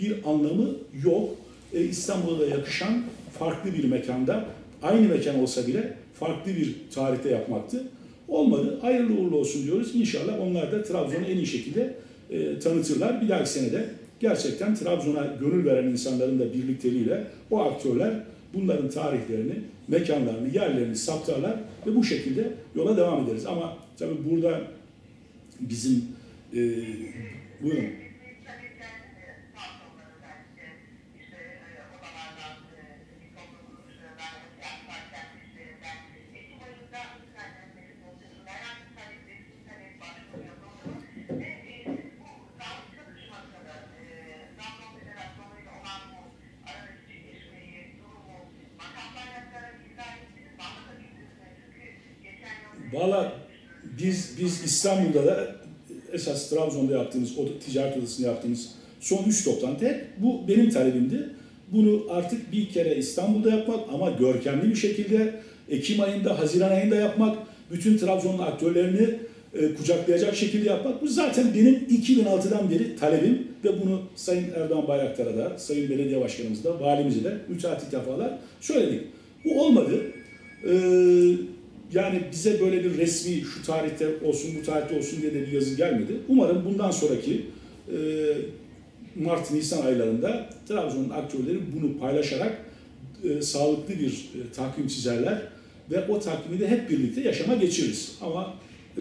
bir anlamı yok. E, İstanbul'a yakışan farklı bir mekanda, aynı mekan olsa bile farklı bir tarihte yapmaktı. Olmadı. Hayırlı uğurlu olsun diyoruz. İnşallah onlar da Trabzon'u en iyi şekilde e, tanıtırlar. Bir dahaki senede gerçekten Trabzon'a gönül veren insanların da birlikteliğiyle o aktörler bunların tarihlerini, mekanlarını, yerlerini saptarlar ve bu şekilde yola devam ederiz. Ama tabii burada bizim e, buyurun. Valla biz biz İstanbul'da da esas Trabzon'da yaptığımız, o ticaret odasında yaptığımız son üç toplantı hep bu benim talebimdi. Bunu artık bir kere İstanbul'da yapmak ama görkemli bir şekilde Ekim ayında, Haziran ayında yapmak, bütün Trabzon'un aktörlerini e, kucaklayacak şekilde yapmak. Bu zaten benim 2006'dan beri talebim ve bunu Sayın Erdoğan Bayraktar'a da, Sayın Belediye Başkanımız da, valimize de müteahhit defalar söyledik. Bu olmadı. Ee, yani bize böyle bir resmi şu tarihte olsun, bu tarihte olsun diye de bir yazı gelmedi. Umarım bundan sonraki e, Mart-Nisan aylarında Trabzon'un aktörleri bunu paylaşarak e, sağlıklı bir e, takvim çizerler ve o takvimi de hep birlikte yaşama geçiririz. Ama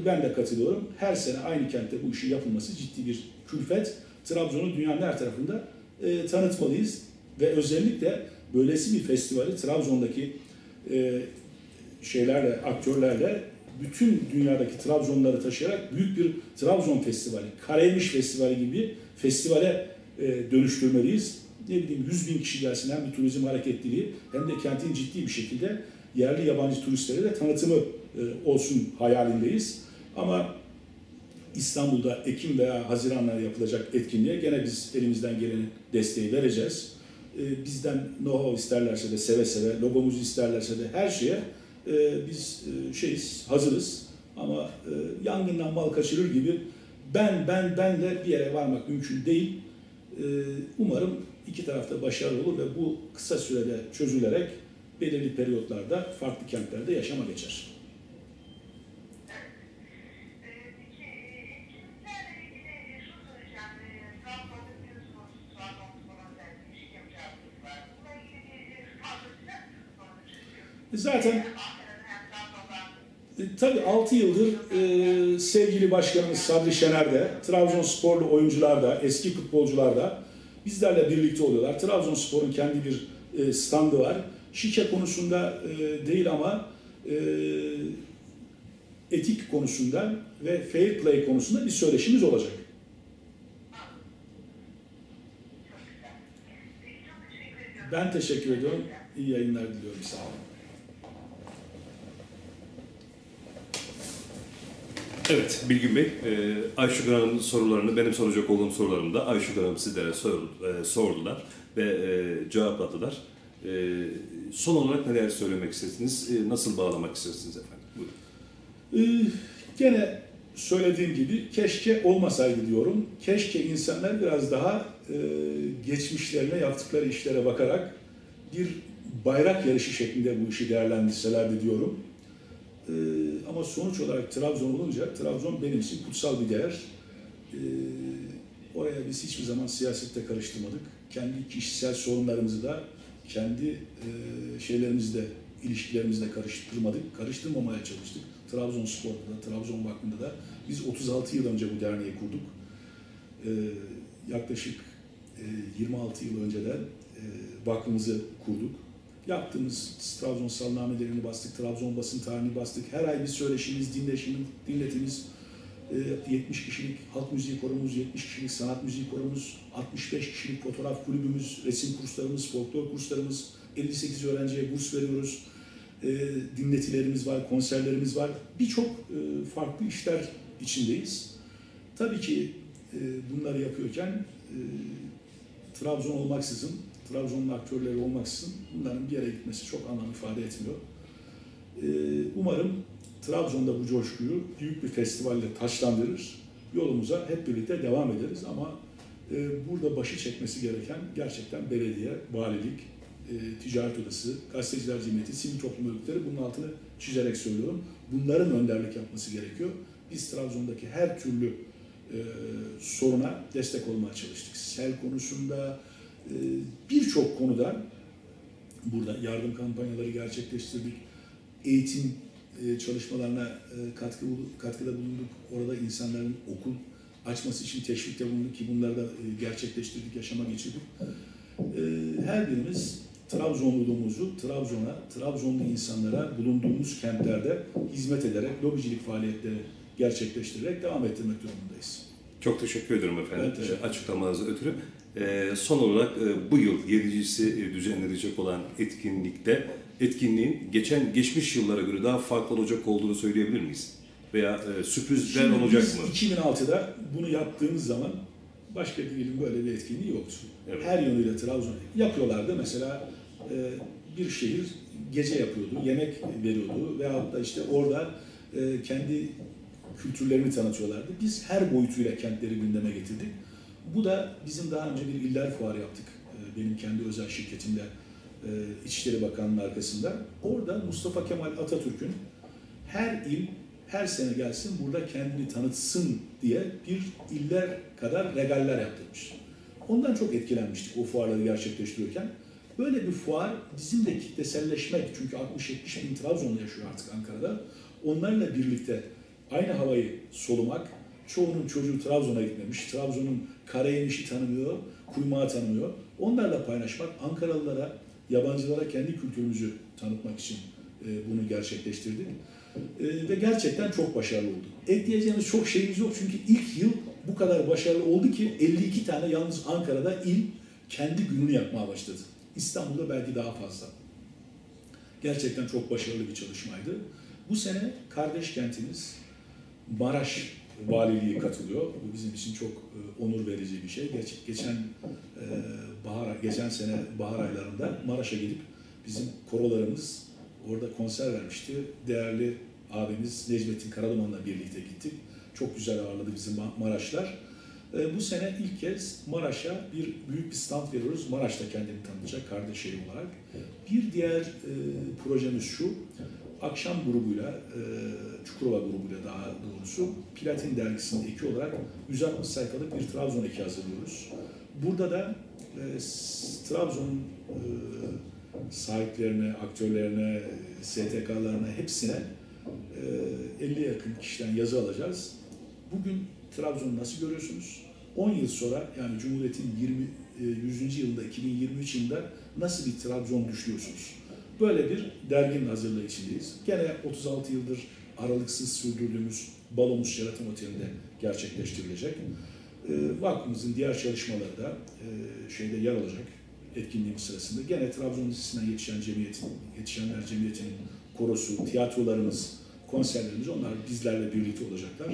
ben de katılıyorum. Her sene aynı kentte bu işin yapılması ciddi bir külfet. Trabzon'u dünyanın her tarafında e, tanıtmalıyız ve özellikle böylesi bir festivali Trabzon'daki e, şeylerle, aktörlerle bütün dünyadaki Trabzonları taşıyarak büyük bir Trabzon Festivali, Karaymış Festivali gibi festivale e, dönüştürmeliyiz. Ne bileyim 100 bin kişi gelsin hem bir turizm hareketliliği hem de kentin ciddi bir şekilde yerli yabancı turistlere de tanıtımı e, olsun hayalindeyiz. Ama İstanbul'da Ekim veya Haziran'da yapılacak etkinliğe gene biz elimizden gelen desteği vereceğiz. E, bizden know-how isterlerse de seve seve, logomuzu isterlerse de her şeye e, biz e, şeyiz, hazırız. Ama e, yangından mal kaçırır gibi ben, ben, ben de bir yere varmak mümkün değil. E, umarım iki tarafta başarılı olur ve bu kısa sürede çözülerek belirli periyotlarda farklı kentlerde yaşama geçer. Zaten tabii 6 yıldır e, sevgili başkanımız Sabri Şener de, Trabzonsporlu oyuncular da, eski futbolcular da bizlerle birlikte oluyorlar. Trabzonspor'un kendi bir e, standı var. Şike konusunda e, değil ama e, etik konusunda ve fair play konusunda bir söyleşimiz olacak. Ben teşekkür ediyorum. İyi yayınlar diliyorum. Sağ olun. Evet Bilgin Bey, e, Ayşegül Hanım'ın sorularını, benim soracak olduğum sorularını da Ayşegül Hanım sizlere e, sordular ve e, cevapladılar. E, son olarak neler söylemek istersiniz, nasıl bağlamak istersiniz efendim? Buyurun. Gene söylediğim gibi keşke olmasaydı diyorum. Keşke insanlar biraz daha geçmişlerine yaptıkları işlere bakarak bir bayrak yarışı şeklinde bu işi değerlendirselerdi diyorum. Ee, ama sonuç olarak Trabzon olunca Trabzon benim için kutsal bir değer. Ee, oraya biz hiçbir zaman siyasette karıştırmadık. Kendi kişisel sorunlarımızı da kendi e, şeylerimizde, ilişkilerimizde karıştırmadık, karıştırmamaya çalıştık. Trabzonspor'da da, Trabzon Vakfı'nda da biz 36 yıl önce bu derneği kurduk. Ee, yaklaşık e, 26 yıl önceden e, vakfımızı kurduk Yaptığımız Trabzon salnamelerini bastık, Trabzon basın tarihini bastık. Her ay bir söyleşimiz, dinleşimiz, dinletimiz, 70 kişilik halk müziği korumuz, 70 kişilik sanat müziği korumuz, 65 kişilik fotoğraf kulübümüz, resim kurslarımız, folklor kurslarımız, 58 öğrenciye burs veriyoruz. Dinletilerimiz var, konserlerimiz var. Birçok farklı işler içindeyiz. Tabii ki bunları yapıyorken Trabzon olmaksızın Trabzon'un aktörleri olmaksızın bunların bir yere gitmesi çok anlam ifade etmiyor. Ee, umarım Trabzon'da bu coşkuyu büyük bir festivalle taşlandırır. Yolumuza hep birlikte devam ederiz ama e, burada başı çekmesi gereken gerçekten belediye, valilik, e, ticaret odası, gazeteciler cemiyeti, sivil toplum örgütleri bunun altını çizerek söylüyorum. Bunların önderlik yapması gerekiyor. Biz Trabzon'daki her türlü e, soruna destek olmaya çalıştık. Sel konusunda birçok konuda burada yardım kampanyaları gerçekleştirdik. Eğitim e, çalışmalarına e, katkı katkıda bulunduk. Orada insanların okul açması için teşvikte bulunduk ki bunları da e, gerçekleştirdik, yaşama geçirdik. E, her birimiz Trabzonluluğumuzu Trabzon'a, Trabzonlu insanlara bulunduğumuz kentlerde hizmet ederek lobicilik faaliyetleri gerçekleştirerek devam ettirmek durumundayız. Çok teşekkür ederim efendim Ben teşekkür e, açıklamanızı ötürü. E, son olarak e, bu yıl yedincisi e, düzenlenecek olan etkinlikte etkinliğin geçen geçmiş yıllara göre daha farklı olacak olduğunu söyleyebilir miyiz? Veya e, sürprizler Şimdi olacak mı? 2006'da bunu yaptığımız zaman başka bir ilin böyle bir etkinliği yoktu. Evet. Her yönüyle Trabzon yapıyorlardı. Mesela bir şehir gece yapıyordu, yemek veriyordu veyahut da işte orada kendi kültürlerini tanıtıyorlardı. Biz her boyutuyla kentleri gündeme getirdik. Bu da bizim daha önce bir iller fuarı yaptık. E, benim kendi özel şirketimde e, İçişleri Bakanlığı'nın arkasında. Orada Mustafa Kemal Atatürk'ün her il her sene gelsin burada kendini tanıtsın diye bir iller kadar regaller yaptırmış. Ondan çok etkilenmiştik o fuarları gerçekleştirirken. Böyle bir fuar bizim de kitleselleşmek çünkü 60-70 bin Trabzonlu yaşıyor artık Ankara'da. Onlarla birlikte aynı havayı solumak, çoğunun çocuğu Trabzon'a gitmemiş, Trabzon'un Karayemiş'i tanımıyor, Kuymağı tanımıyor. Onlarla paylaşmak, Ankaralılara, yabancılara kendi kültürümüzü tanıtmak için e, bunu gerçekleştirdik. E, ve gerçekten çok başarılı oldu. Ekleyeceğimiz çok şeyimiz yok çünkü ilk yıl bu kadar başarılı oldu ki 52 tane yalnız Ankara'da il kendi gününü yapmaya başladı. İstanbul'da belki daha fazla. Gerçekten çok başarılı bir çalışmaydı. Bu sene kardeş kentimiz Maraş Valiliği katılıyor. Bu bizim için çok e, onur verici bir şey. Geç, geçen e, bahar, geçen sene bahar aylarında Maraş'a gidip bizim korolarımız orada konser vermişti. Değerli abimiz Necmettin Karaduman'la birlikte gittik. Çok güzel ağırladı bizim Maraşlar. E, bu sene ilk kez Maraş'a bir büyük bir stand veriyoruz. Maraş da kendini tanıtacak kardeş olarak. Bir diğer e, projemiz şu. Akşam grubuyla, e, Çukurova grubuyla daha doğrusu Platin dergisinin eki olarak 160 sayfalık bir Trabzon eki hazırlıyoruz. Burada da e, Trabzon'un e, sahiplerine, aktörlerine, STK'larına hepsine e, 50 yakın kişiden yazı alacağız. Bugün Trabzon'u nasıl görüyorsunuz? 10 yıl sonra yani Cumhuriyet'in 20, 100. yılında 2023 yılında nasıl bir Trabzon düşünüyorsunuz? Böyle bir derginin hazırlığı içindeyiz. Gene 36 yıldır aralıksız sürdürdüğümüz Balomuz Sheraton Oteli'nde gerçekleştirilecek. E, vakfımızın diğer çalışmaları da e, şeyde yer alacak etkinliğimiz sırasında. Gene Trabzon Lisesi'nden yetişen cemiyetin, yetişenler cemiyetinin korosu, tiyatrolarımız, konserlerimiz onlar bizlerle birlikte olacaklar.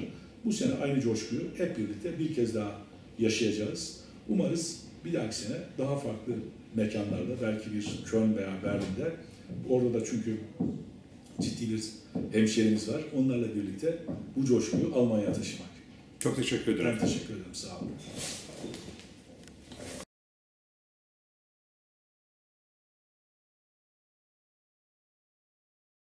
Bu sene aynı coşkuyu hep birlikte bir kez daha yaşayacağız. Umarız bir dahaki sene daha farklı mekanlarda, belki bir Köln veya Berlin'de, orada da çünkü ciddi bir hemşerimiz var. Onlarla birlikte bu coşkuyu Almanya'ya taşımak. Çok teşekkür ederim. Ben teşekkür ederim. Sağ olun.